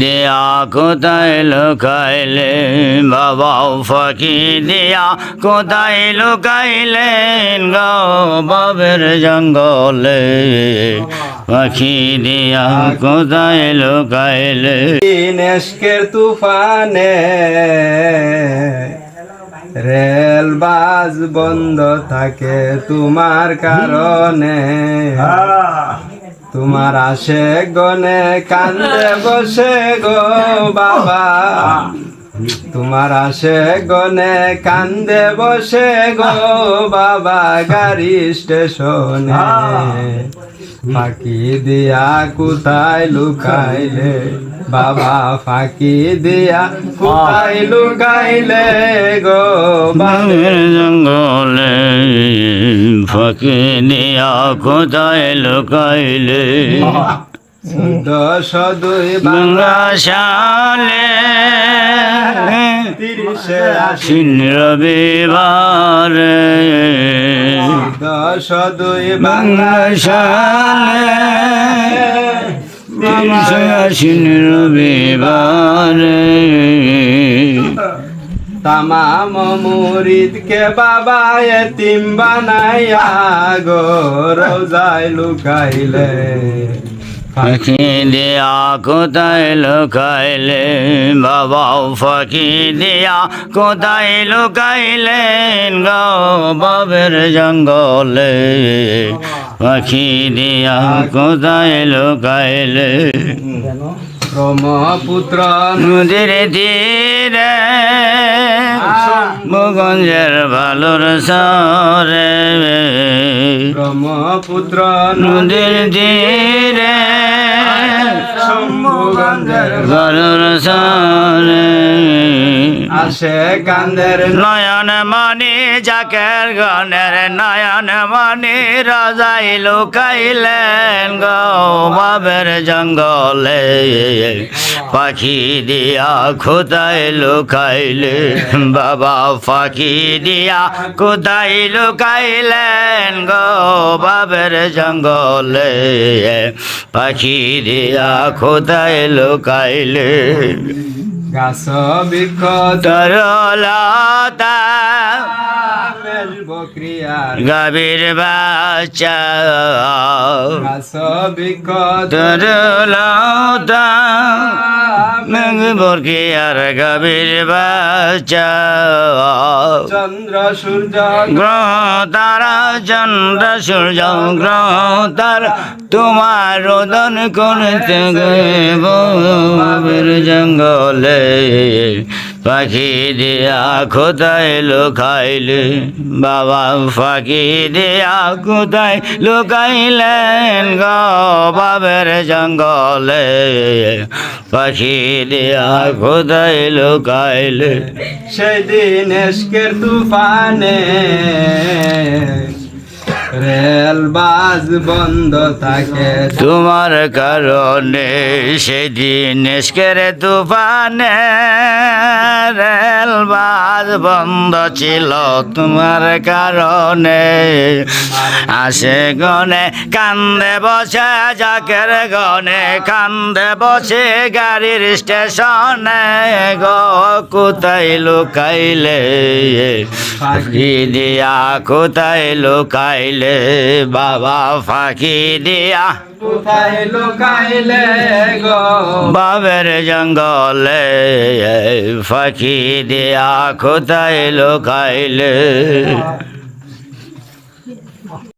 দিয়া কোথায় লুকাইলে? বাবা ফাঁকি দিয়া কোথায় লুকাইলেন গো বাবের জঙ্গলে? পাখি দিয়া কোথায় লুকাইলে? নেশকের তুফানে রেল বাস বন্ধ থাকে তোমার কারণে। তোমার আসে গনে কান্দে বসে গো বাবা। তোমার আসে গনে কান্দে বসে গো বাবা গাড়ি স্টেশনে। ফাঁকি দিয়া কোথায় লুকাইলে? বাবা ফাঁকি দিয়া কোথায় লুকাইলে গো? বাবের জঙ্গলে ফাঁকি দিয়া কোথায় লুকাইলে? দশ দুই বাংলা সালে আশ্বিন রবিবার। দশ দুই বাংলা সালে তিরিশে আশ্বিন রবিবার। তামাম মুরিদকে বাবা এতিম বানাইয়া গো রোজায় লুকাইলে। ফাঁকি দিয়া কোথায় লুকাইলে বাবা ফাঁকি দিয়া কোথায় লুকাইলেন গো বাবের জঙ্গলে? পাখি দিয়া কোথায় লুকাইলে? ব্রহ্মপুত্র নদীর তীরে মগঞ্জের ভালোর সরে। ব্রহ্মপুত্র নদীর তীরে ভালোর সরে আসে কান্দের নয়ন মণি জাকের গনের নয়ন মণি রাজাই লুকাইলেন গো বাবের জঙ্গলে। পাখি দিয়া কোথায় লুকাইলে বাবা পাখি দিয়া কোথায় লুকাইলেন গো বাবের জঙ্গলে। পাখি দিয়া কোথায় লোকাইলে। গাছ তরলতা। গাভীর বাচ্চা। তরলতা। বরকি আর গভীর বাচ্চা চন্দ্র সূর্য গ্রহ তারা চন্দ্র সূর্য গ্রহ তারা তোমার রোদন কোন গেবের পাখি দিয়া কোথায় লোকাইলে? বাবা পাখি দিয়া কোথায় লোকাইলেন গ বাবের জঙ্গলে? পাখি দিয়া কোথায় লোকাইলে? সেদিন তুফানে বাস বন্ধ থাকে। তোমার কারণে সেদিন এসকের তুফানে রেল বাস বন্ধ ছিল। তোমার কারণে আসে গনে, কান্দে বসে জাকের গনে, কান্দে বসে গাড়ির স্টেশনে গো, কোথায় লুকাইলে? ফাঁকি দিয়া কোথায় লোকাইলে? বাবা ফাঁকি দিয়া। কোথায় লুকাইলে গো? বাবের জঙ্গলে ফাঁকি দিয়া কোথায় লুকাইলে?